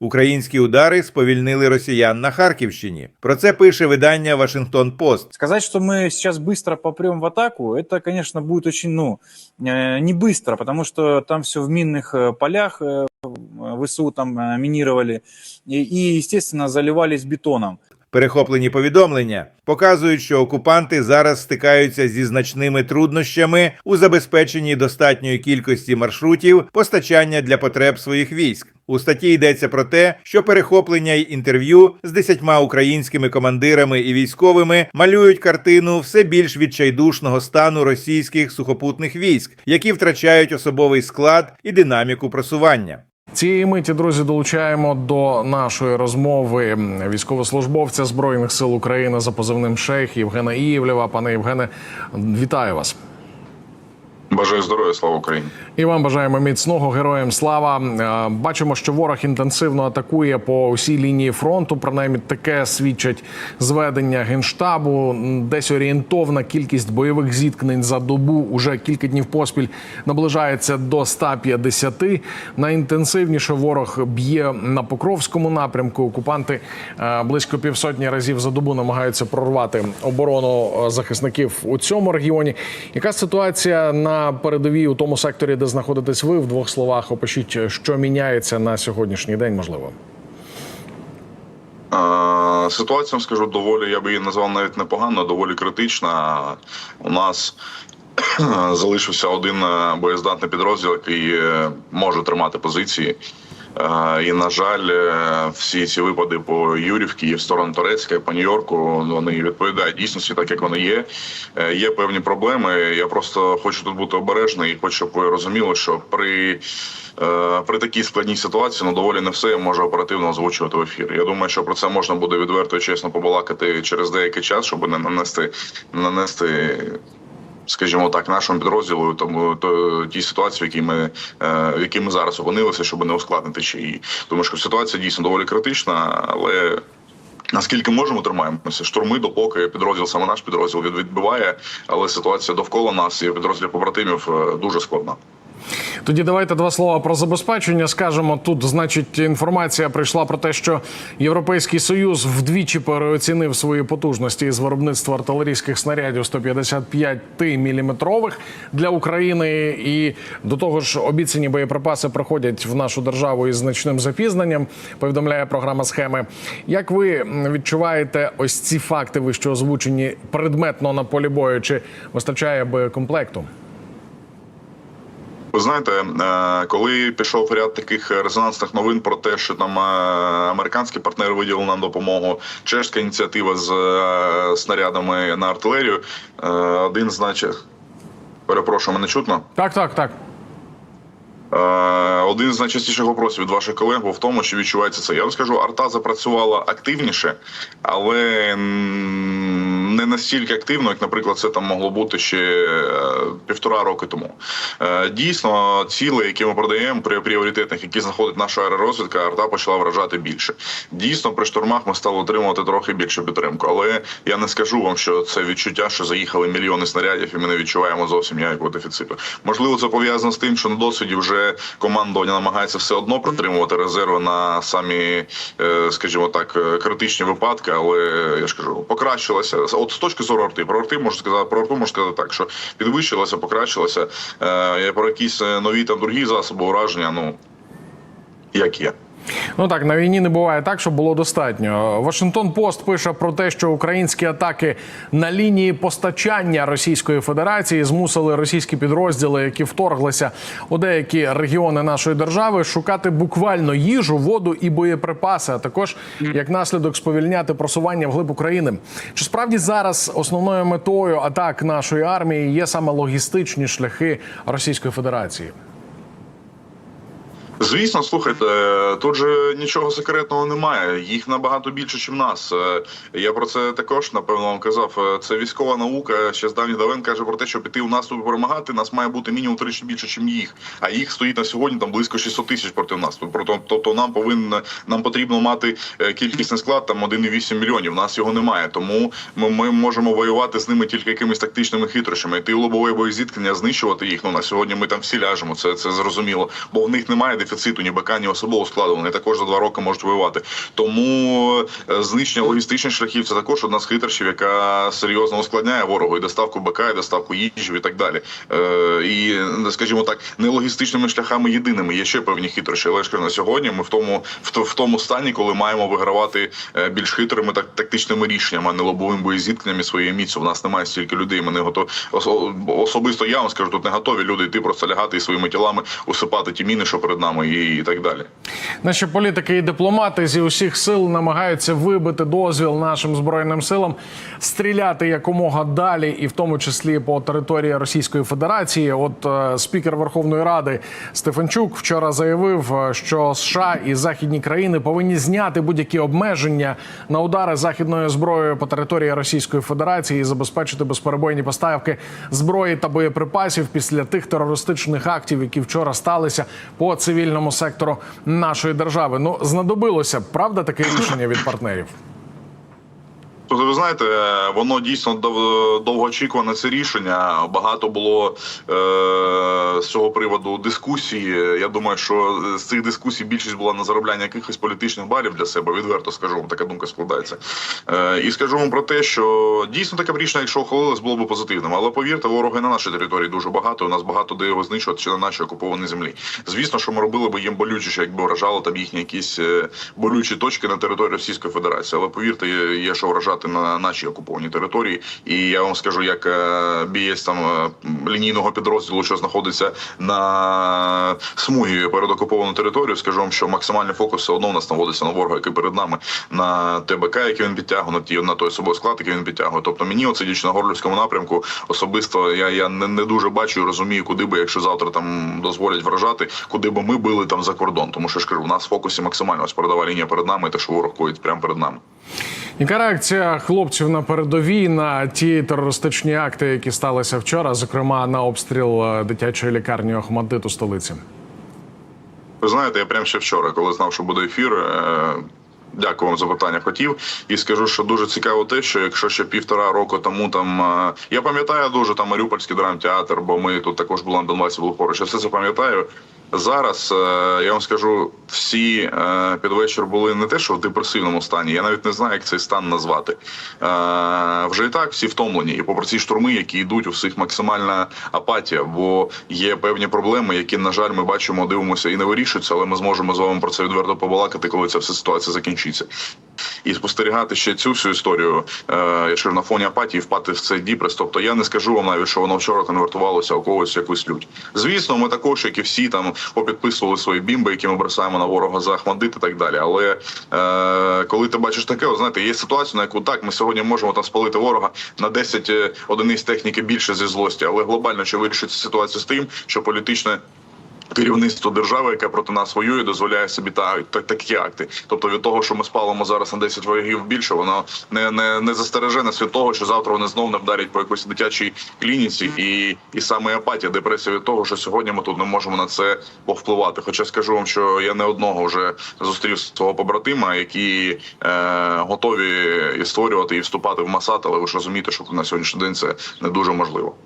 Українські удари сповільнили росіян на Харківщині. Про це пише видання Вашингтон Пост. Сказать, что мы сейчас быстро попрем в атаку, это, конечно, будет очень, ну, э, не быстро, потому что там все в минных э, полях, э, ВСУ там э, минировали, и, и, естественно, заливались бетоном. Перехоплені повідомлення показують, що окупанти зараз стикаються зі значними труднощами у забезпеченні достатньої кількості маршрутів постачання для потреб своїх військ. У статті йдеться про те, що перехоплення й інтерв'ю з десятьма українськими командирами і військовими малюють картину все більш відчайдушного стану російських сухопутних військ, які втрачають особовий склад і динаміку просування. Цієї миті, друзі, долучаємо до нашої розмови військовослужбовця збройних сил України за позивним шейх Євгена Ієвлєва. Пане Євгене, вітаю вас. Бажаю здоров'я, слава Україні. І вам бажаємо міцного героям слава. Е, Бачимо, що ворог інтенсивно атакує по усій лінії фронту. Принаймні таке свідчать зведення генштабу. Десь орієнтовна кількість бойових зіткнень за добу уже кілька днів поспіль наближається до 150. Найінтенсивніше ворог б'є на Покровському напрямку. Окупанти е, близько півсотні разів за добу намагаються прорвати оборону е, захисників у цьому регіоні. Яка ситуація на передовій у тому секторі, де знаходитесь ви? В двох словах опишіть, що міняється на сьогоднішній день, можливо. Ситуація, скажу, доволі, я би її назвав навіть непогано, доволі критична. У нас залишився один е, боєздатний підрозділ, який е, може тримати позиції. Е, І, на жаль, е, всі ці випади по Юрівці і в сторону Турецька, по Нью-Йорку, вони відповідають дійсності, так як вони є. Е, Є певні проблеми. Я просто хочу тут бути обережний і хочу, щоб ви розуміли, що при, при такій складній ситуації ну доволі не все я можу оперативно озвучувати в ефір. Я думаю, що про це можна буде відверто і чесно побалакати через деякий час, щоб не нанести нанести скажімо так, нашому підрозділу, тому то тій ситуації, в якій ми е, в якій ми зараз опинилися, щоб не ускладнити ще її. Тому що ситуація дійсно доволі критична, але. Наскільки можемо, тримаємося. Штурми, допоки підрозділ саме наш підрозділ відбиває, але ситуація довкола нас і підрозділів побратимів е, дуже складна. Тоді давайте два слова про забезпечення. Скажемо тут, значить, інформація прийшла про те, що Європейський союз вдвічі переоцінив свої потужності з виробництва артилерійських снарядів 155 міліметрових для України. І до того ж, обіцяні боєприпаси приходять в нашу державу із значним запізненням. Повідомляє програма схеми. Як ви відчуваєте ось ці факти, вище озвучені предметно на полі бою? Чи вистачає боєкомплекту? Ви знаєте, е, коли пішов ряд таких резонансних новин про те, що там е, американські партнери виділили нам допомогу, чешська ініціатива з е, снарядами на артилерію, один значить. Перепрошую, мене чутно. Так, так, так. Один з найчастіших вопросів від ваших колег був в тому, що відчувається це. Я вам скажу, арта запрацювала активніше, але не настільки активно, як, наприклад, це там могло бути ще е, півтора роки тому. Е, Дійсно, ціли, які ми продаємо при пріоритетних, які знаходить наша аеророзвідка, арта почала вражати більше. Дійсно, при штурмах ми стали отримувати трохи більше підтримку. Але я не скажу вам, що це відчуття, що заїхали мільйони снарядів, і ми не відчуваємо зовсім ніякого дефіциту. Можливо, це пов'язано з тим, що на досвіді вже командування намагається все одно притримувати резерви на самі, е, скажімо так, критичні випадки. Але я ж кажу, покращилося. От з точки зору арти, про арти можу сказати, про арту можу сказати так, що підвищилося, покращилося. Е, Про якісь е, нові там другі засоби ураження, ну як є. Ну так на війні не буває так, щоб було достатньо. Вашингтон Пост пише про те, що українські атаки на лінії постачання Російської Федерації змусили російські підрозділи, які вторглися у деякі регіони нашої держави, шукати буквально їжу, воду і боєприпаси, а також як наслідок сповільняти просування вглиб України. Чи справді зараз основною метою атак нашої армії є саме логістичні шляхи Російської Федерації? Звісно, слухайте, тут же нічого секретного немає. Їх набагато більше, ніж нас. Е, Я про це також напевно вам казав. Е, Це військова наука. Ще з давніх давен каже про те, що піти у наступ перемагати нас має бути мінімум тричі більше, ніж їх. А їх стоїть на сьогодні там близько 600 тисяч проти нас. Тобто, нам повинно нам потрібно мати е, кількісний склад там 1,8 мільйонів. Нас його немає. Тому ми, ми можемо воювати з ними тільки якимись тактичними хитрощами. Йти лобове боєзіткнення, знищувати їх. Ну на сьогодні ми там всі ляжемо. Це це зрозуміло, бо в них немає дефіциту ні БК, ні особового складу. Вони також за два роки можуть воювати. Тому е, знищення логістичних шляхів це також одна з хитрощів, яка серйозно ускладняє ворогу і доставку БК, і доставку їжі і так далі. Е, і скажімо так, не логістичними шляхами єдиними. Є ще певні хитрощі. Але ж на сьогодні ми в тому в, тому стані, коли маємо вигравати е, більш хитрими так тактичними рішеннями, а не лобовим боєзіткненням і своєю міцю. В нас немає стільки людей. Ми не готові особисто. Я вам скажу, тут не готові люди йти просто лягати і своїми тілами усипати ті міни, що перед нами, і, і так далі. Наші політики і дипломати зі усіх сил намагаються вибити дозвіл нашим збройним силам стріляти якомога далі, і в тому числі по території Російської Федерації. От е, спікер Верховної Ради Стефанчук вчора заявив, е, що США і західні країни повинні зняти будь-які обмеження на удари західною зброєю по території Російської Федерації і забезпечити безперебойні поставки зброї та боєприпасів після тих терористичних актів, які вчора сталися по цивільному сектору нашої держави. Ну знадобилося правда таке рішення від партнерів. Ви знаєте, е, воно дійсно дов- довгоочікуване це рішення. Багато було е, з цього приводу дискусії. Я думаю, що з цих дискусій більшість була на заробляння якихось політичних балів для себе. Відверто скажу вам, така думка складається. Е, і скажу вам про те, що дійсно таке б рішення, якщо ухвалилось, було б позитивним. Але повірте, ворога на нашій території дуже багато. У нас багато де його знищувати чи на нашій окупованій землі. Звісно, що ми робили б їм болючіше, якби вражало там їхні якісь е, болючі точки на території Російської Федерації. Але повірте, є що вражати на нашій окупованій території. І я вам скажу, як е, бієць там е, лінійного підрозділу, що знаходиться на смугі перед окупованою територією, скажу вам, що максимальний фокус все одно у нас наводиться на ворога, який перед нами, на ТБК, який він підтягує, на ті на той особовий склад, який він підтягує. Тобто мені оце діч на горлівському напрямку особисто я, я не, не дуже бачу і розумію, куди би, якщо завтра там дозволять вражати, куди би ми били там за кордон. Тому що ж кажу, у нас в фокусі максимально ось передова лінія перед нами, і те, що ворог коїть прямо перед нами. Яка реакція хлопців на передовій на ті терористичні акти, які сталися вчора, зокрема на обстріл е, дитячої лікарні Охмаддит у столиці? Ви знаєте, я прямо ще вчора, коли знав, що буде ефір. е, Дякую вам за питання. Хотів і скажу, що дуже цікаво те, що якщо ще півтора року тому там е, я пам'ятаю дуже там Маріупольський драмтеатр, бо ми тут також були на Донбасі, були поруч. Я все це пам'ятаю. Зараз е, я вам скажу, всі е, під вечір були не те, що в депресивному стані. Я навіть не знаю, як цей стан назвати. Е, Вже і так всі втомлені, і попри ці штурми, які йдуть, у всіх максимальна апатія, бо є певні проблеми, які на жаль ми бачимо, дивимося і не вирішуються, але ми зможемо з вами про це відверто побалакати, коли ця вся ситуація закінчиться. І спостерігати ще цю всю історію, я ж на фоні апатії впати в цей діпрес. Тобто я не скажу вам навіть, що воно вчора конвертувалося у когось якусь лють. Звісно, ми також, як і всі, там попідписували свої бімби, які ми бросаємо на ворога за Ахмадит і так далі. Але е, коли ти бачиш таке, от, знаєте, є ситуація, на яку так ми сьогодні можемо там спалити ворога на 10 одиниць техніки більше зі злості, але глобально чи вирішиться ситуація з тим, що політичне. Керівництво держави, яке проти нас воює, дозволяє собі та, та такі акти. Тобто від того, що ми спалимо зараз на 10 ворогів більше, воно не не, не застереже нас від того, що завтра вони знов не вдарять по якоїсь дитячій клініці, і і саме апатія, депресія від того, що сьогодні ми тут не можемо на це повпливати. Хоча скажу вам, що я не одного вже зустрів свого побратима, які е, готові і створювати і вступати в Масад, але ви ж розумієте, що на сьогоднішній день це не дуже можливо.